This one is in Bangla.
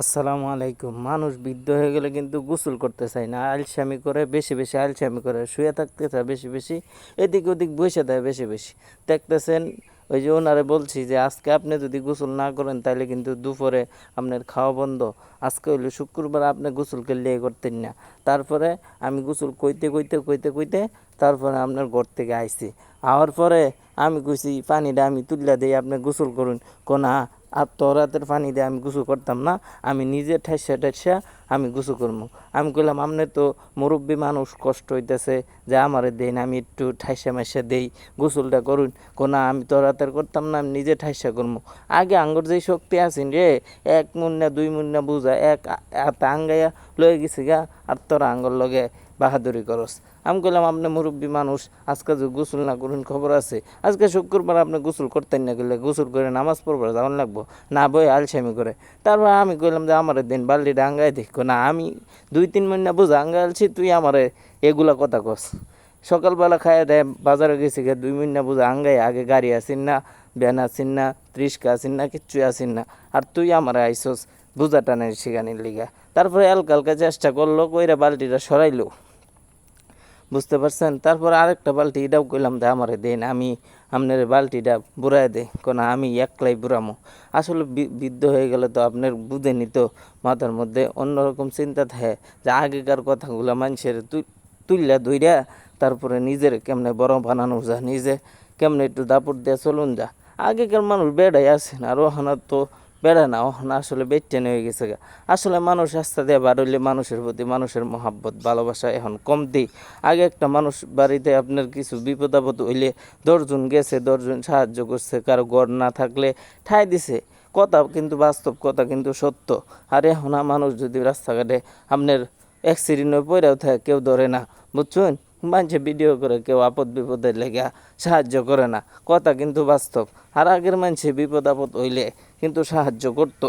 আসসালামু আলাইকুম। মানুষ বৃদ্ধ হয়ে গেলে কিন্তু গোসল করতে চায় না। আলসামি করে বেশি বেশি আলসামি করে শুয়ে থাকতে চায় বেশি বেশি, এদিক ওদিক বসে দেয় বেশি বেশি। দেখতেছেন, ওই যে ওনারে বলছি যে, আজকে আপনি যদি গোসল না করেন তাহলে কিন্তু দুপুরে আপনার খাওয়া বন্ধ। আজকে হইল শুক্রবার আপনি গোসল করলে করতেন না। তারপরে আমি গোসল কইতে কইতে কইতে কইতে তারপরে আপনার ঘর থেকে আইছি। আওয়ার পরে আমি কইছি, পানিটা আমি তুললা দিই, আপনি গোসল করুন। কোনা আর তোর হাতের পানি দিয়ে আমি গোসল করতাম না, আমি নিজে ঠাইসা ঠাইসা আমি গোসল করব আমি কইলাম আপনি তো মুরব্বী মানুষ কষ্ট হইতেছে যে আমারে দেন, আমি একটু ঠাইসা মাইসা দেই, গোসলটা করুন। কোনা আমি তোর হাতের করতাম না, আমি নিজে ঠাইসা করব আগে আঙ্গুর যেই শক্তি আছেন রে, এক মুন্না, দুই মুন্না বুঝা, এক হাতে আঙ্গাইয়া লয়ে গেছে গা, আর তোর আঙ্গুর লগে বাহাদুরি করস। আমি কইলাম, আপনি মুরব্বী মানুষ, আজকে যে গোসল না করুন খবর আছে। আজকে শুক্রবার আপনি গোসল করতেন না গেলে গোসল করে নামাজ পড়বার যাওয়ান লাগবো। না বই আলসামি করে। তারপর আমি কইলাম যে, আমার দিন বাল্টি ডাঙ্গাই দেখো না, আমি দুই তিন মহিনা বুঝা আঙ্গাই আলছি, তুই আমারে এগুলা কথা কস। সকালবেলা খায় দেয় বাজারে গেছি গে দুই মিনিট বুঝে আঙ্গাই আগে গাড়ি আসিন না ব্যান আসিন না, ত্রিশকা আসিন না, কিচ্ছু আসিন না। আর তুই আমার আইসস বুঝা টানের শিখানির লিগা। তারপরে হালকা হালকা চেষ্টা করল, কইরা বালতিটা সরাইলো। বুঝতে পারছেন? তারপর আরেকটা বালতি এটাও কইলাম যে আমারে দেন, আমি আপনার বালতিটা বুড়াই দে, কোন আমি একলাই বুড়ামো। আসলে বৃদ্ধ হয়ে গেলে তো আপনার বুঝেনি তো মাথার মধ্যে অন্যরকম চিন্তা থাকে, যে আগেকার কথাগুলো মানুষের তুললা ধইরা তারপরে নিজের কেমনে বড় বানানো যা নিজে কেমনে একটু দাপট দিয়ে চলুন যা। আগেকার মানুষ বেড়াই আছেন আর ওখানে তো বেড়া না ওখানে আসলে বেটেন হয়ে গেছে গা। আসলে মানুষ রাস্তা দিয়ে হইলে মানুষের প্রতি মানুষের মহাব্বত, ভালোবাসা এখন কমতি আগে একটা মানুষ বাড়িতে আপনার কিছু বিপদ আপদ হইলে দশজন গেছে, দশজন সাহায্য করছে, কারও ঘর না থাকলে ঠাই দিছে। কথা কিন্তু বাস্তব, কথা কিন্তু সত্য। আর এখন মানুষ যদি রাস্তাঘাটে আপনার অ্যাক্সিডেন্ট হয়ে পড়েও থাকে, কেউ ধরে না, বুঝছেন? মানুষে ভিডিও করে কেউ আপদ বিপদে লেগে সাহায্য করে না। কথা কিন্তু বাস্তব। আর আগের মানুষে বিপদ আপদ হইলে কিন্তু সাহায্য করতো।